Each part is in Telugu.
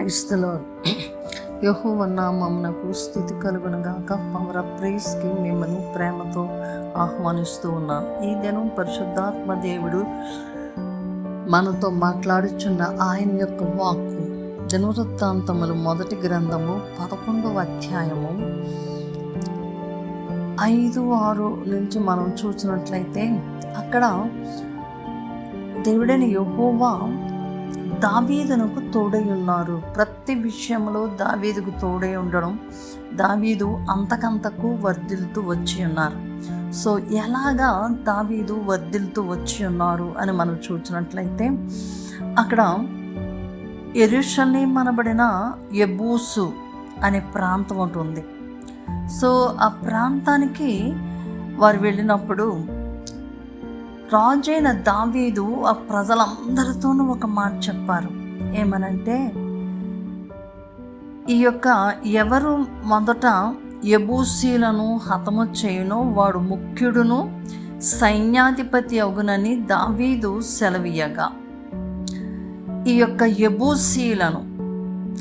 క్రైస్తలో యహోవ నామమునకు స్థుతి కలుగునగాక. పవర్ ఆఫ్ ప్రైస్కి మిమ్మల్ని ప్రేమతో ఆహ్వానిస్తూ ఉన్నాం. ఈ దినం పరిశుద్ధాత్మ దేవుడు మనతో మాట్లాడుచున్న ఆయన యొక్క వాక్కు. దినవృత్తాంతములు మొదటి గ్రంథము పదకొండవ అధ్యాయము ఐదు ఆరు నుంచి మనం చూసినట్లయితే అక్కడ దేవుడైన యహోవా దావీదునకు తోడై ఉన్నారు. ప్రతి విషయంలో దావీదుకు తోడై ఉండడం దావీదు అంతకంతకు వర్ధిల్తూ వచ్చి ఉన్నారు. సో ఎలాగా దావీదు వర్ధిల్తూ వచ్చి ఉన్నారు అని మనం చూసినట్లయితే అక్కడ ఎరుషలేం అనబడిన ఎబూసు అనే ప్రాంతం ఉంటుంది సో ఆ ప్రాంతానికి వారు వెళ్ళినప్పుడు రాజైన దావీదు ఆ ప్రజలందరితోనూ ఒక మాట చెప్పారు. ఏమనంటే ఈ యొక్క ఎవరు మొదట ఎబూసీలను హతము చేయునో వాడు ముఖ్యుడును సైన్యాధిపతి అగునని దావీదు సెలవీయగా. ఈ యొక్క ఎబూసీలను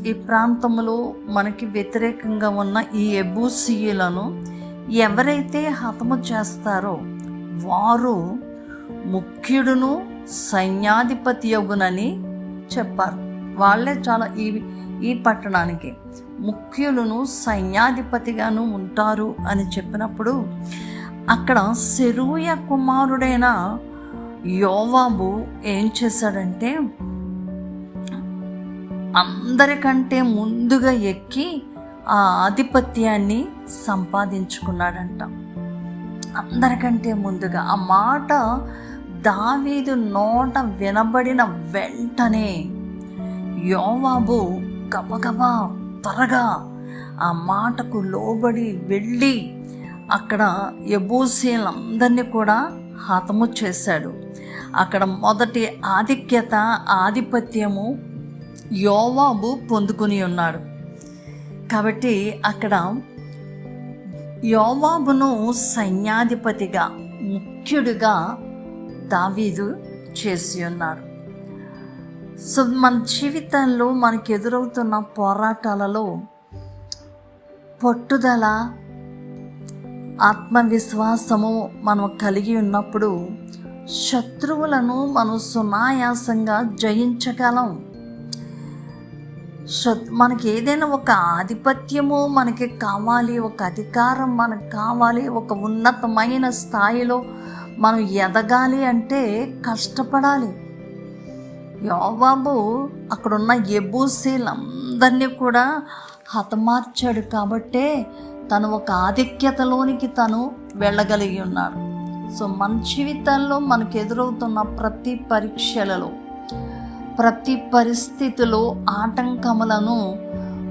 ఈ ప్రాంతంలో మనకి వ్యతిరేకంగా ఉన్న ఈ ఎబూసీయులను ఎవరైతే హతము చేస్తారో వారు ముఖ్యుడును సైన్యాధిపతి యొగునని చెప్పారు. వాళ్ళే చాలా ఈ ఈ పట్టణానికి. ముఖ్యులను సైన్యాధిపతిగాను ఉంటారు అని చెప్పినప్పుడు అక్కడ సెరూయ కుమారుడైన యోవాబు ఏం చేశాడంటే అందరికంటే ముందుగా ఎక్కి ఆ ఆధిపత్యాన్ని సంపాదించుకున్నాడంట. అందరికంటే ముందుగా ఆ మాట దావీదు నోట వినబడిన వెంటనే యోవాబు గబగబా త్వరగా ఆ మాటకు లోబడి వెళ్ళి అక్కడ యబూసీలందరినీ కూడా హతము చేశాడు. అక్కడ మొదటి ఆధిక్యత ఆధిపత్యము యోవాబు పొందుకుని ఉన్నాడు. కాబట్టి అక్కడ యోవాబును సైన్యాధిపతిగా ముఖ్యుడిగా దావీదు చేసి ఉన్నారు. సో మన జీవితంలో మనకు ఎదురవుతున్న పోరాటాలలో పట్టుదల ఆత్మవిశ్వాసము మనం కలిగి ఉన్నప్పుడు శత్రువులను మనం సునాయాసంగా జయించగలం. మనకి ఏదైనా ఒక ఆధిపత్యము మనకి కావాలి ఒక అధికారం మనకు కావాలి ఒక ఉన్నతమైన స్థాయిలో మనం ఎదగాలి అంటే కష్టపడాలి. యోబాబు అక్కడున్న ఎబూసీలందరినీ కూడా హతమార్చాడు కాబట్టే తను ఒక ఆధిక్యతలోనికి తను వెళ్ళగలిగి ఉన్నాడు. సో మన జీవితాల్లో మనకు ఎదురవుతున్న ప్రతి పరీక్షలలో ప్రతి పరిస్థితిలో ఆటంకములను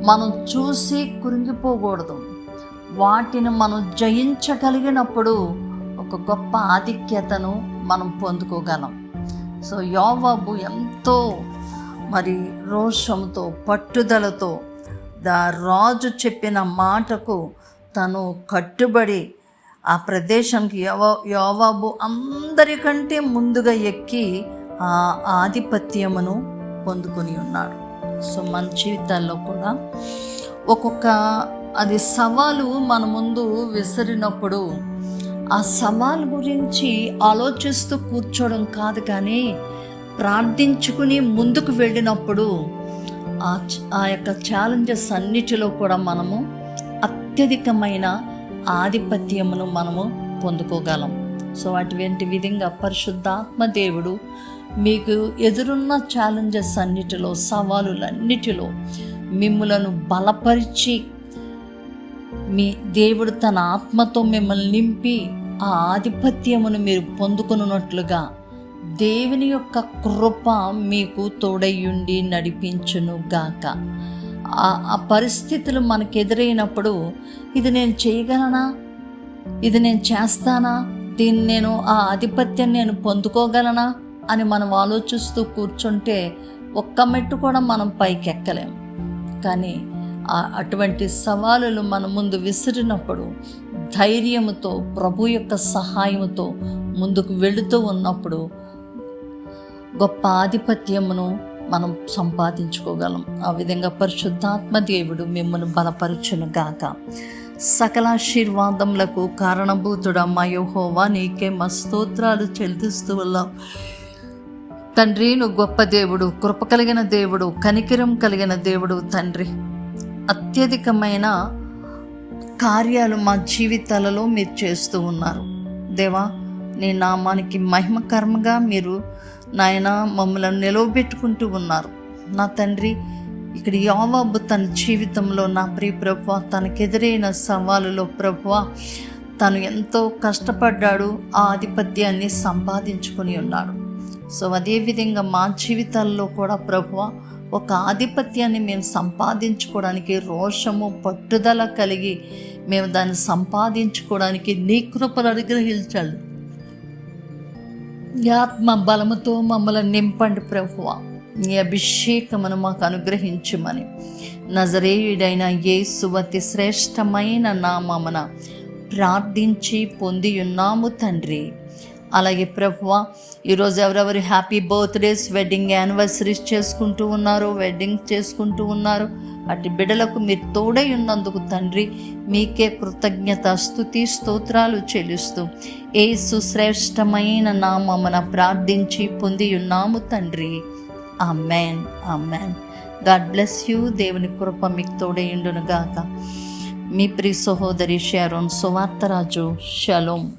మనం చూసి కురింగిపోకూడదు వాటిని మనం జయించగలిగినప్పుడు ఒక గొప్ప ఆధిక్యతను మనం పొందుకోగలం. సో యోవాబు ఎంతో మరి రోషంతో పట్టుదలతో దా రాజు చెప్పిన మాటకు తను కట్టుబడి ఆ ప్రదేశానికి యోవాబు అందరికంటే ముందుగా ఎక్కి ఆ ఆధిపత్యమును పొందుకొని ఉన్నాడు. సో మన జీవితాల్లో కూడా ఒక్కొక్క అది సవాలు మన ముందు విసిరినప్పుడు ఆ సవాల్ గురించి ఆలోచిస్తూ కూర్చోవడం కాదు కానీ ప్రార్థించుకుని ముందుకు వెళ్ళినప్పుడు ఆ ఆ యొక్క ఛాలెంజెస్ అన్నిటిలో కూడా మనము అత్యధికమైన ఆధిపత్యమును మనము పొందుకోగలం. సో అటువంటి విధంగా పరిశుద్ధాత్మ దేవుడు మీకు ఎదురున్న ఛాలెంజెస్ అన్నిటిలో సవాలులన్నిటిలో మిమ్మలను బలపరిచి మీ దేవుడు తన ఆత్మతో మిమ్మల్ని నింపి ఆ ఆధిపత్యమును మీరు పొందుకున్నట్లుగా దేవుని యొక్క కృప మీకు తోడయ్యుండి నడిపించును గాక ఆ పరిస్థితులు మనకు ఎదురైనప్పుడు ఇది నేను చేయగలనా? ఇది నేను చేస్తానా? దీన్ని నేను ఆ ఆధిపత్యం నేను పొందుకోగలనా? అని మనం ఆలోచిస్తూ కూర్చుంటే ఒక్క మెట్టు కూడా మనం పైకెక్కలేం. కానీ అటువంటి సవాలులు మన ముందు విసిరినప్పుడు ధైర్యంతో ప్రభు యొక్క సహాయముతో ముందుకు వెళుతూ ఉన్నప్పుడు గొప్ప ఆధిపత్యమును మనం సంపాదించుకోగలం. ఆ విధంగా పరిశుద్ధాత్మ దేవుడు మిమ్మల్ని బలపరచును గాక సకలాశీర్వాదములకు కారణభూతుడ మా యెహోవా నీకే మా స్తోత్రాలు చెల్లిస్తూ ఉన్నాం. తండ్రి నువ్వు గొప్ప దేవుడు కృప కలిగిన దేవుడు కనికిరం కలిగిన దేవుడు తండ్రి. అత్యధికమైన కార్యాలు మా జీవితాలలో మీరు చేస్తూ ఉన్నారు. దేవా నీ నామానికి మహిమకర్మగా మీరు నాయన మమ్మల్ని నిలవబెట్టుకుంటూ ఉన్నారు. నా తండ్రి ఇక్కడ యోవాబు తన జీవితంలో నా ప్రియ ప్రభువ తనకెదురైన సవాలులో ప్రభువ తను ఎంతో కష్టపడ్డాడు ఆ ఆధిపత్యాన్ని సంపాదించుకొని ఉన్నాడు. సో అదేవిధంగా మా జీవితాల్లో కూడా ప్రభువ ఒక ఆధిపత్యాన్ని మేము సంపాదించుకోవడానికి రోషము పట్టుదల కలిగి మేము దాన్ని సంపాదించుకోవడానికి నీ కృపలు అనుగ్రహించాలి. ఆత్మ బలముతో మమ్మల్ని నింపండి ప్రభువ. నీ అభిషేకమును మాకు అనుగ్రహించమని. నజరేయుడైన యేసు అతి శ్రేష్టమైన నామమున ప్రార్థించి పొంది ఉన్నాము తండ్రి. అలాగే ప్రభువ ఈరోజు ఎవరెవరు హ్యాపీ బర్త్డేస్ వెడ్డింగ్ యానివర్సరీస్ చేసుకుంటూ ఉన్నారు వెడ్డింగ్ చేసుకుంటూ ఉన్నారు అటు బిడలకు మీరు తోడై ఉన్నందుకు తండ్రి మీకే కృతజ్ఞత స్థుతి స్తోత్రాలు చెల్లిస్తూ ఏ సుశ్రేష్టమైన నామమున ప్రార్థించి పొంది ఉన్నాము తండ్రి. ఆ మేన్ గాడ్ బ్లెస్ యూ దేవుని కృప మీకు తోడైండును గాక మీ ప్రి సహోదరి షారోన్ సువార్తరాజు షలోం